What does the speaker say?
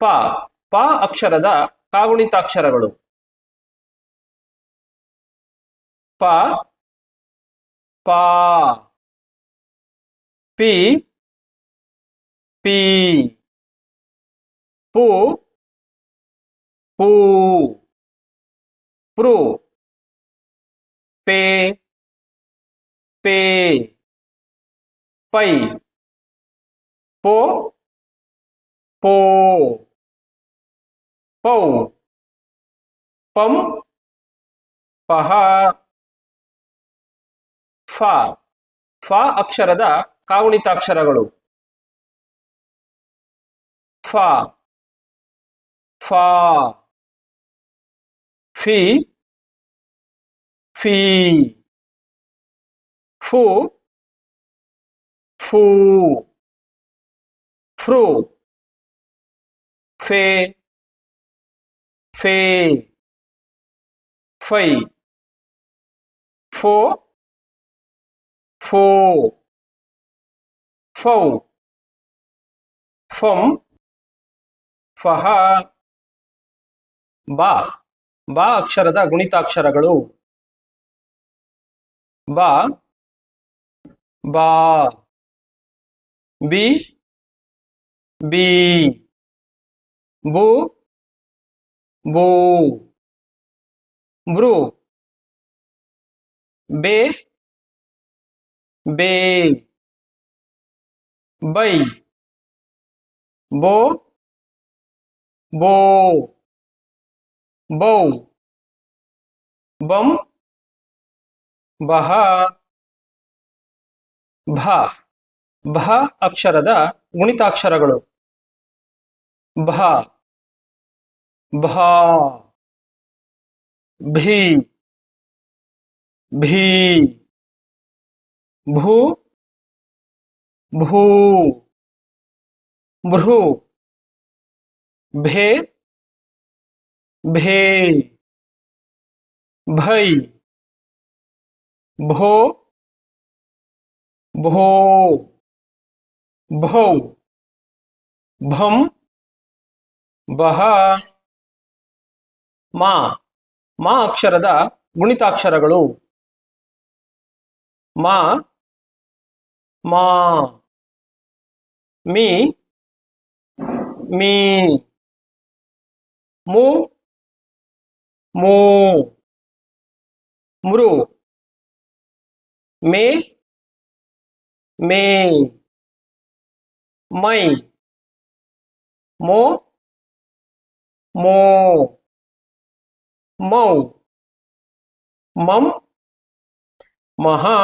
ಪ ಪ ಅಕ್ಷರದ ಕಾಗುಣಿತಾಕ್ಷರಗಳು. ಪ ಪ, ಪಿ ಪಿ, ಪು, ಪೂ ಪ್ರು ಪೇ ಪೇ, ಪೈ, ಪೋ ಪೋ. ಪೌ. ಪಂ. ಪಹ. ಫ. ಫ ಅಕ್ಷರದ ಕಾಗುಣಿತಾಕ್ಷರಗಳು. ಫ. ಫ. ಫಿ. ಫಿ. ಫು. ಫೂ. ಫ್ರೂ. ಫೇ. ಫೇ ಫೈ ಫೋ ಫೋ ಫೌ fom ಫಹ ಬಾ ಬಾ ಅಕ್ಷರದ ಗುಣಿತಾಕ್ಷರಗಳು ಬಾ ಬಾ ಬಿ ಬಿ ಬು ಬೂ. ಬ್ರು. ಬೇ. ಬೇ. ಬೈ. ಬೋ. ಬೋ. ಬೌ. ಬಂ. ಬಹ. ಭ. ಭ ಅಕ್ಷರದ ಗುಣಿತಾಕ್ಷರಗಳು ಭ. ಭ ಭಿ ಭೀ ಭೂ ಭೂ ಭೃ ಭೇ ಭೇ ಭೈ ಭೋ ಭೋ ಭೌ ಭಂ ಬಹ ಮಾ ಮಾ ಅಕ್ಷರದ ಗುಣಿತಾಕ್ಷರಗಳು. ಮಾ ಮಾ, ಮೀ ಮೀ, ಮು, ಮೂ, ಮೃ, ಮೇ ಮೇ, ಮೈ, ಮೋ ಮೋ. ಮೌ ಮಂ ಮಹಾ